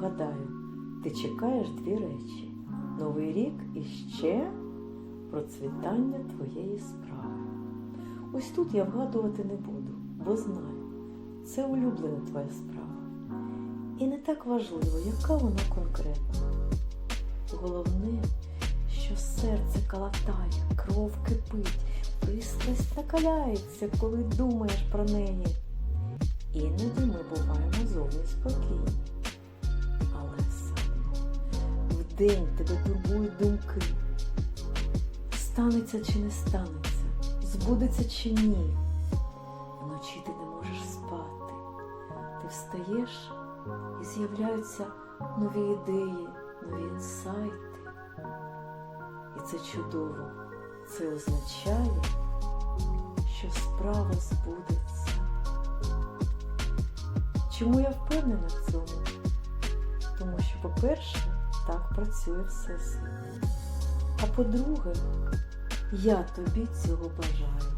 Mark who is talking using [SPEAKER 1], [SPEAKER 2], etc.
[SPEAKER 1] вгадаю, ти чекаєш дві речі: Новий рік і ще процвітання твоєї справи. Ось тут я вгадувати не буду, бо знаю, це улюблена твоя справа. І не так важливо, яка вона конкретно. Головне, що серце калатає, кров кипить, пристрасть накаляється, коли думаєш про неї. Іноді ми буваємо вдень тебе турбують думки. Станеться чи не станеться, збудеться чи ні. Вночі ти не можеш спати. Ти встаєш і з'являються нові ідеї, нові інсайти. І це чудово. Це означає, що справа збудеться. Чому я впевнена в цьому? Тому що, по-перше, так працює Всесвіт. А по-друге, я тобі цього бажаю.